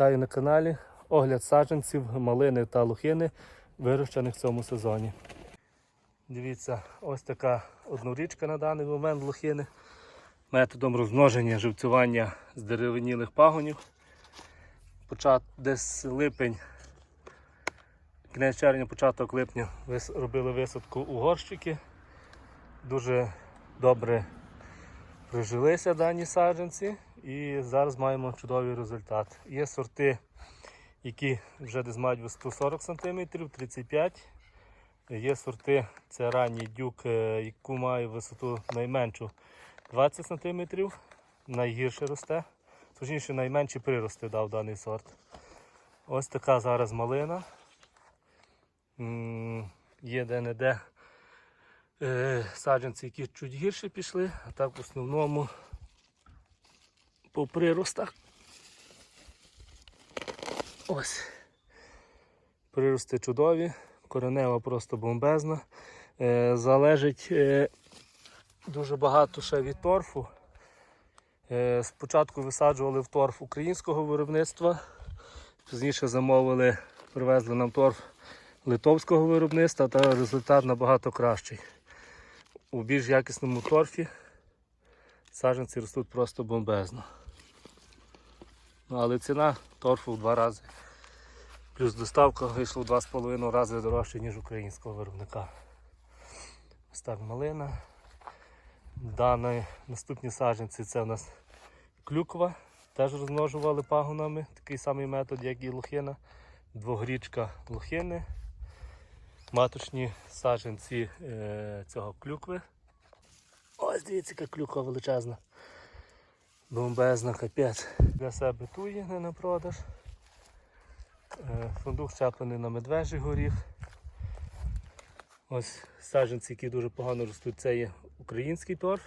Вітаю на каналі. Огляд саджанців, малини та лухини, вирощених в цьому сезоні. Дивіться, ось така однорічка на даний момент лухини. Методом розмноження живцювання з деревинілих пагонів. Почат десь липень, кінець червня, початок липня робили висадку у горщики. Дуже добре прижилися дані саджанці і зараз маємо чудовий результат. Є сорти, які вже десь мають висоту 40 см, 35 Є сорти, це ранній дюк, е, яку має висоту найменшу 20 см, найгірше росте. Точніше, найменші прирости дав даний сорт. Ось така зараз малина. Є де-не-де е, саджанці, які чуть гірше пішли, а так в основному по приростах. Ось. Прирости чудові, коренева просто бомбезна. Е, залежить е, дуже багато ще від торфу. Е, спочатку висаджували в торф українського виробництва, пізніше замовили, привезли нам торф литовського виробництва, та результат набагато кращий. У більш якісному торфі саджанці ростуть просто бомбезно. Ну, але ціна торфу в два рази. Плюс доставка вийшла в два з половиною рази дорожче, ніж українського виробника. Ось малина. Дані наступні саджанці це у нас клюква. Теж розмножували пагонами. Такий самий метод, як і лохина. Двогрічка лохини. Маточні саджанці е, цього клюкви. Ось дивіться, яка клюква величезна. Бомбезна капець. Для себе туї не на продаж. Е, Фундук щеплений на медвежий горіх. Ось саджанці, які дуже погано ростуть, це є український торф.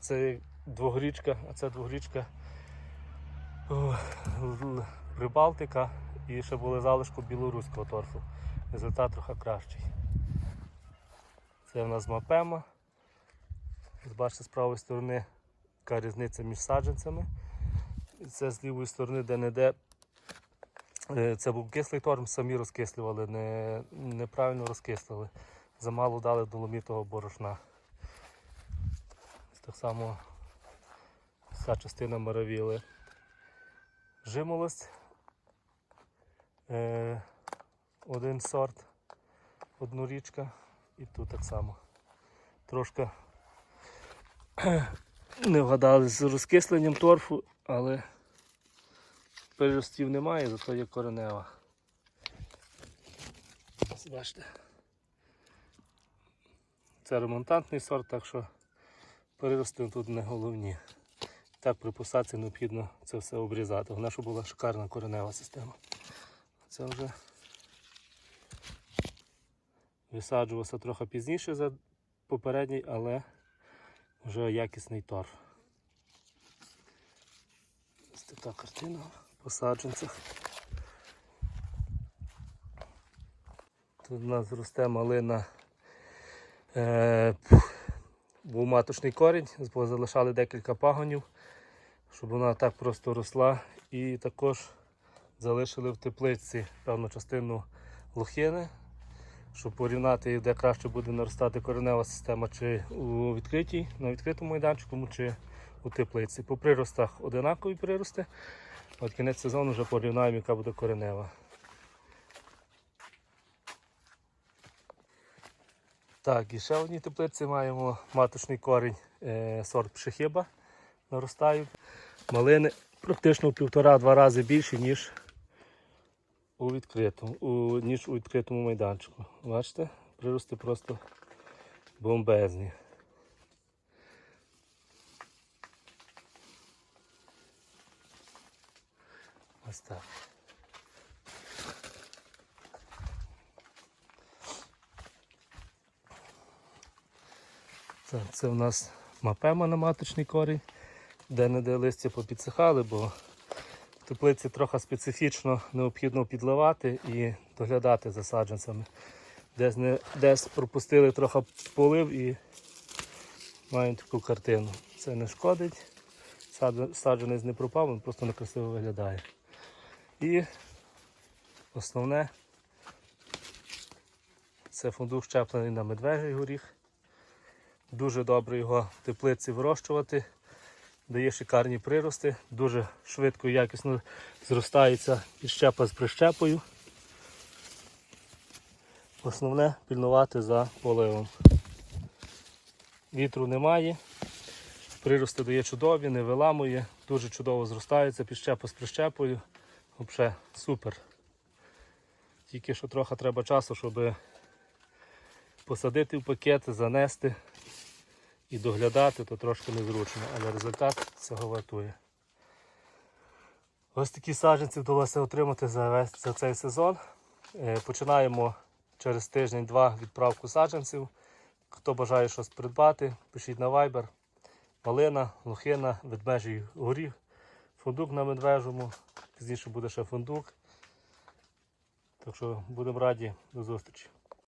Це двогрічка, а це двогрічка Прибалтика і ще були залишку білоруського торфу. Результат трохи кращий. Це в нас мапема. Бачите, з правої сторони яка різниця між саджанцями. Це з лівої сторони, де не де. Це був кислий торф, самі розкислювали, не, неправильно розкислили. Замало дали доломітого борошна. Так само вся частина маравіли. Жимолость. Е, один сорт, однорічка і тут так само. Трошки не вгадали з розкисленням торфу, але переростів немає, зато є коренева. Бачите. Це ремонтантний сорт, так що перерости тут не головні. Так при посадці необхідно це все обрізати. Вона щоб була шикарна коренева система. Це вже висаджувався трохи пізніше за попередній, але вже якісний торф. Ось така картина по саджанцях. Тут у нас росте малина. Е, був маточний корінь, залишали декілька пагонів, щоб вона так просто росла. І також залишили в теплиці певну частину лохини, щоб порівняти, де краще буде наростати коренева система, чи у відкритій, на відкритому майданчику, чи у теплиці. По приростах одинакові прирости. От кінець сезону вже порівняємо, яка буде коренева. Так, і ще в одній теплиці маємо маточний корінь е, сорт пшехиба. Наростають. Малини практично в півтора-два рази більші, ніж у відкритому, у, ніж у відкритому майданчику. Бачите? Прирости просто бомбезні. Ось так. Так, це у нас мапема на маточний корінь, де не де листя попідсихали, бо теплиці трохи специфічно необхідно підливати і доглядати за саджанцями. Десь, не, десь пропустили трохи полив і маємо таку картину. Це не шкодить. Саджанець не пропав, він просто некрасиво виглядає. І основне це фундук щеплений на медвежий горіх. Дуже добре його в теплиці вирощувати. Дає шикарні прирости, дуже швидко і якісно зростається і щепа з прищепою. Основне пільнувати за поливом. Вітру немає, прирости дає чудові, не виламує, дуже чудово зростається, підщепа з прищепою. Взагалі супер. Тільки що трохи треба часу, щоб посадити в пакет, занести і доглядати, то трошки незручно, але результат цього вартує. Ось такі саджанці вдалося отримати за весь за цей сезон. Е, Починаємо через тиждень-два відправку саджанців. Хто бажає щось придбати, пишіть на Viber. Малина, лохина, ведмежий горіх, фундук на медвежому. Пізніше буде ще фундук. Так що будемо раді до зустрічі.